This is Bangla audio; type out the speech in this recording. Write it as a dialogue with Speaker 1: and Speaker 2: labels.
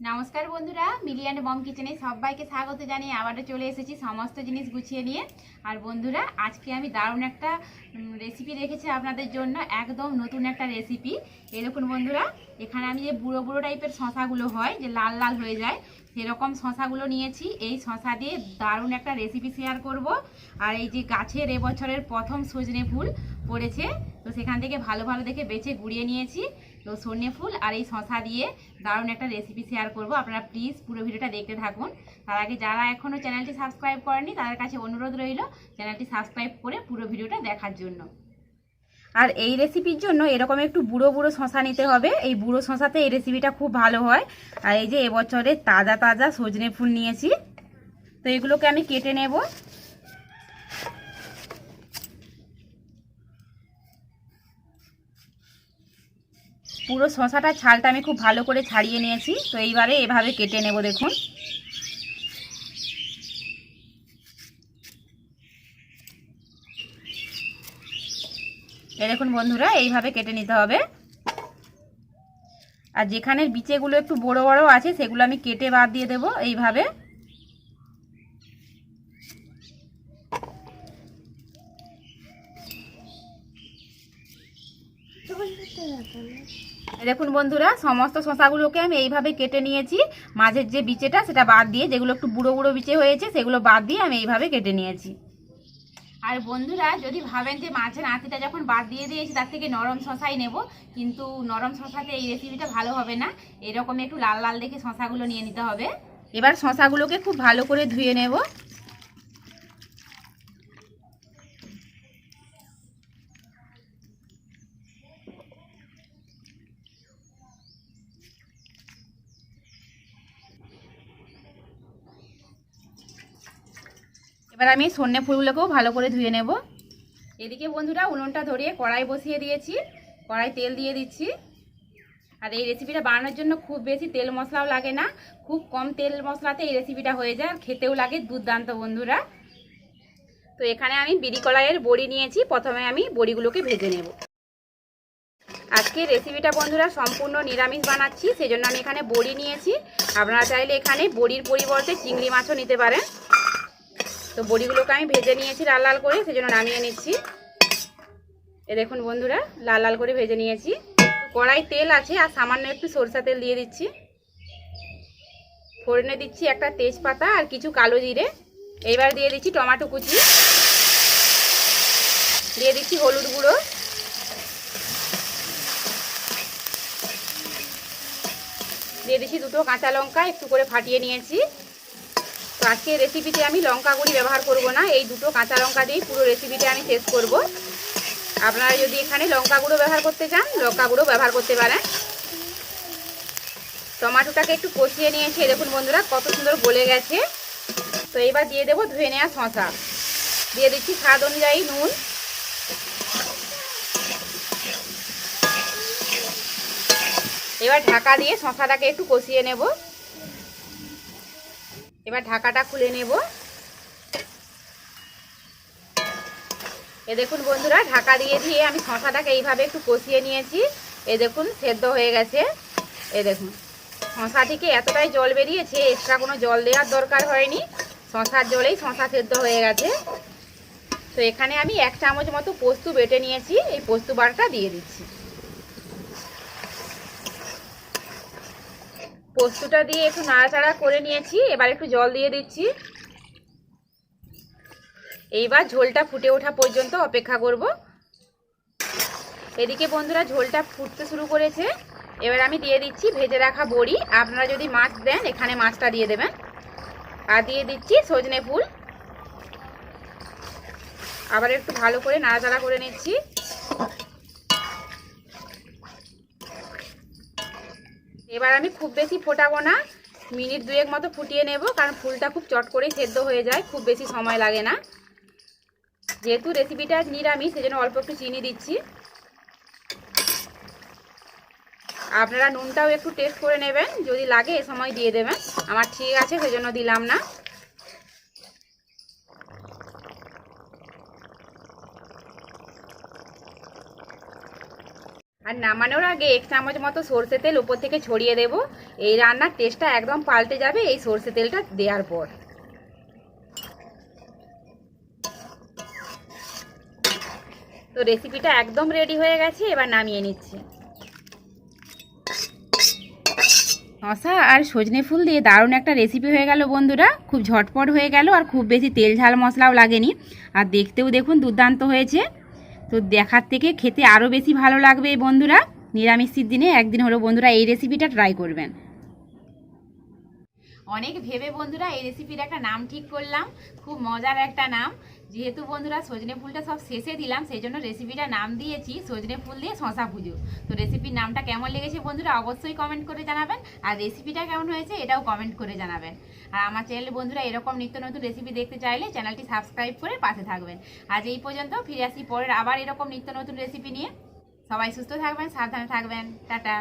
Speaker 1: নমস্কার বন্ধুরা মিলিয়ান বম কিচেনে সবাইকে স্বাগত জানিয়ে আবারও চলে এসেছি সমস্ত জিনিস গুছিয়ে নিয়ে। আর বন্ধুরা, আজকে আমি দারুণ একটা রেসিপি রেখেছি আপনাদের জন্য, একদম নতুন একটা রেসিপি দেখুন বন্ধুরা, এখানে আমি যে বুড়ো বুড়ো টাইপের শশাগুলো হয়, যে লাল লাল হয়ে যায়, সেরকম শশাগুলো নিয়েছি। এই শশা দিয়ে দারুণ একটা রেসিপি শেয়ার করব। আর এই যে গাছের এবছরের প্রথম সজনে ফুল পড়েছে, তো সেখান থেকে ভালো ভালো দেখে বেছে গুড়িয়ে নিয়েছি। তো সর্ষে ফুল আর এই শশা দিয়ে দারুণ একটা রেসিপি শেয়ার করব। আপনারা প্লিজ পুরো ভিডিওটা দেখতে থাকুন। তার আগে যারা এখনও চ্যানেলটি সাবস্ক্রাইব করেনি তাদের কাছে অনুরোধ রইল চ্যানেলটি সাবস্ক্রাইব করে পুরো ভিডিওটা দেখার জন্য। আর এই রেসিপির জন্য এরকম একটু বুড়ো বুড়ো শশা নিতে হবে। এই বুড়ো শশাতে এই রেসিপিটা খুব ভালো হয়। আর এই যে এবছরে তাজা তাজা সজনে ফুল নিয়েছি। তো এগুলোকে আমি কেটে নেব। পুরো শশাটা ছালটা আমি খুব ভালো করে ছাড়িয়ে নিয়েছি। তো এইবারে এভাবে কেটে নেব দেখুন। এই দেখুন বন্ধুরা, এইভাবে কেটে নিতে হবে। আর যেখানে বিচেগুলো একটু বড় বড় আছে, সেগুলো আমি কেটে বাদ দিয়ে দেব এইভাবে। এই দেখুন বন্ধুরা, সমস্ত শশাগুলোকে আমি এইভাবে কেটে নিয়েছি। মাঝের যে বিচেটা, সেটা বাদ দিয়ে, যেগুলো একটু বুড়ো বুড়ো বিচে হয়েছে, সেগুলো বাদ দিয়ে আমি এইভাবে কেটে নিয়েছি। আর বন্ধুরা, যদি ভাবেন যে মাছের আঁতিটা যখন বাদ দিয়ে দিয়েছি, তার থেকে নরম শশাই নেব, কিন্তু নরম শশাতে এই রেসিপিটা ভালো হবে না। এরকম একটু লাল লাল দেখে শশাগুলো নিয়ে নিতে হবে। এবার শশাগুলোকে খুব ভালো করে ধুয়ে নেব। এবার আমি সন্নে ফুলগুলোকেও ভালো করে ধুয়ে নেব। এদিকে বন্ধুরা উনুনটা ধরিয়ে কড়াই বসিয়ে দিয়েছি। কড়াই তেল দিয়ে দিচ্ছি। আর এই রেসিপিটা বানানোর জন্য খুব বেশি তেল মশলাও লাগে না। খুব কম তেল মশলাতে এই রেসিপিটা হয়ে যায়। আর খেতেও লাগে দুর্দান্ত বন্ধুরা। তো এখানে আমি বিড়ি কড়াইয়ের বড়ি নিয়েছি। প্রথমে আমি বড়িগুলোকে ভেজে নেব। আজকে রেসিপিটা বন্ধুরা সম্পূর্ণ নিরামিষ বানাচ্ছি। সেজন্য আমি এখানে বড়ি নিয়েছি। আপনারা চাইলে এখানে বড়ির পরিবর্তে চিংড়ি মাছও নিতে পারেন। তো বড়িগুলোকে আমি ভেজে নিয়েছি লাল লাল করে, সেজন্য নামিয়ে নিচ্ছি। এ দেখুন বন্ধুরা, লাল লাল করে ভেজে নিয়েছি। কড়াই তেল আছে, আর সামান্য একটু সরষা তেল দিয়ে দিচ্ছি। ফোড়নে দিচ্ছি একটা তেজপাতা আর কিছু কালো জিরে। এইবার দিয়ে দিচ্ছি টমাটো কুচি। দিয়ে দিচ্ছি হলুদ গুঁড়ো। দিয়ে দিচ্ছি দুটো কাঁচা লঙ্কা, একটু করে ফাটিয়ে নিয়েছি। তো আজকে রেসিপিতে আমি লঙ্কা গুঁড়ি ব্যবহার করব না, এই দুটো কাঁচা লঙ্কা দিয়েই পুরো রেসিপিটা আমি শেষ করব। আপনারা যদি এখানে লঙ্কা গুঁড়ো ব্যবহার করতে চান, লঙ্কা গুঁড়ো ব্যবহার করতে পারেন। টমাটোটাকে একটু কষিয়ে নিয়েছি দেখুন বন্ধুরা, কত সুন্দর গলে গেছে। তো এবার দিয়ে দেবো ধুয়ে নেওয়া শশা দিয়ে দিচ্ছি স্বাদ অনুযায়ী নুন। এবার ঢাকা দিয়ে শশাটাকে একটু কষিয়ে নেব। এবার ঢাকাটা খুলে নেব। এ দেখুন বন্ধুরা, ঢাকা দিয়ে দিয়ে আমি শশাটাকে এইভাবে একটু কষিয়ে নিয়েছি। এ দেখুন, সেদ্ধ হয়ে গেছে। এ দেখুন শশা থেকে এতটাই জল বেরিয়েছে এক্সট্রা কোনো জল দেওয়ার দরকার হয়নি। শশার জলেই শশা সেদ্ধ হয়ে গেছে। তো এখানে আমি এক চামচ মতো পোস্ত বেটে নিয়েছি, এই পোস্ত বারটা দিয়ে দিচ্ছি। পোস্তটা দিয়ে একটু নাড়াচাড়া করে নিয়েছি, এবার একটু জল দিয়ে দিচ্ছি। এইবার ঝোলটা ফুটে ওঠা পর্যন্ত অপেক্ষা করব। এদিকে বন্ধুরা, ঝোলটা ফুটতে শুরু করেছে। এবার আমি দিয়ে দিচ্ছি ভেজে রাখা বড়ি। আপনারা যদি মাছ দেন, এখানে মাছটা দিয়ে দেবেন। আর দিয়ে দিচ্ছি সজনে ফুল। আবার একটু ভালো করে নাড়াচাড়া করে নিচ্ছি। এবার আমি খুব বেশি ফোটাবো না। মিনিট দুয়েক মতো ফুটিয়ে নেব, কারণ ফুলটা খুব চট করেই সেদ্ধ হয়ে যায়, খুব বেশি সময় লাগে না। যেহেতু রেসিপিটা নিরামিষ, সেজন্য অল্প একটু চিনি দিচ্ছি। আপনারা নুনটাও একটু টেস্ট করে নেবেন, যদি লাগে এ সময় দিয়ে দেবেন। আমার ঠিক আছে, সেজন্য দিলাম না। আর নামানোর আগে এক চামচ মতো সর্ষে তেল উপর থেকে ছড়িয়ে দেব। এই রান্নার টেস্টটা একদম পাল্টে যাবে এই সর্ষে তেলটা দেওয়ার পর। তো রেসিপিটা একদম রেডি হয়ে গেছে, এবার নামিয়ে নিচ্ছি। শশা আর সজনে ফুল দিয়ে দারুণ একটা রেসিপি হয়ে গেল বন্ধুরা। খুব ঝটপট হয়ে গেল আর খুব বেশি তেল ঝাল মশলাও লাগেনি। আর দেখতেও দেখুন দুর্দান্ত হয়েছে। তো দেখার থেকে খেতে আরও বেশি ভালো লাগবে এই বন্ধুরা। নিরামিষের দিনে একদিন হলো বন্ধুরা এই রেসিপিটা ট্রাই করবেন। অনেক ভেবে বন্ধুরা এই রেসিপির একটা নাম ঠিক করলাম। খুব মজার একটা নাম। যেহেতু বন্ধুরা সজনে ফুলটা সব শেষে দিলাম, সেই জন্য রেসিপিটা নাম দিয়েছি, সজনে ফুল দিয়ে শশা পুজো। তো রেসিপির নামটা কেমন লেগেছে বন্ধুরা অবশ্যই কমেন্ট করে জানাবেন, আর রেসিপিটা কেমন হয়েছে এটাও কমেন্ট করে জানাবেন। আর আমার চ্যানেলে বন্ধুরা এরকম নিত্য নতুন রেসিপি দেখতে চাইলে চ্যানেলটি সাবস্ক্রাইব করে পাশে থাকবেন। আজ এই পর্যন্ত, ফিরে আসি পরের আবার এরকম নিত্য নতুন রেসিপি নিয়ে। সবাই সুস্থ থাকবেন, সাবধানে থাকবেন। টাটা।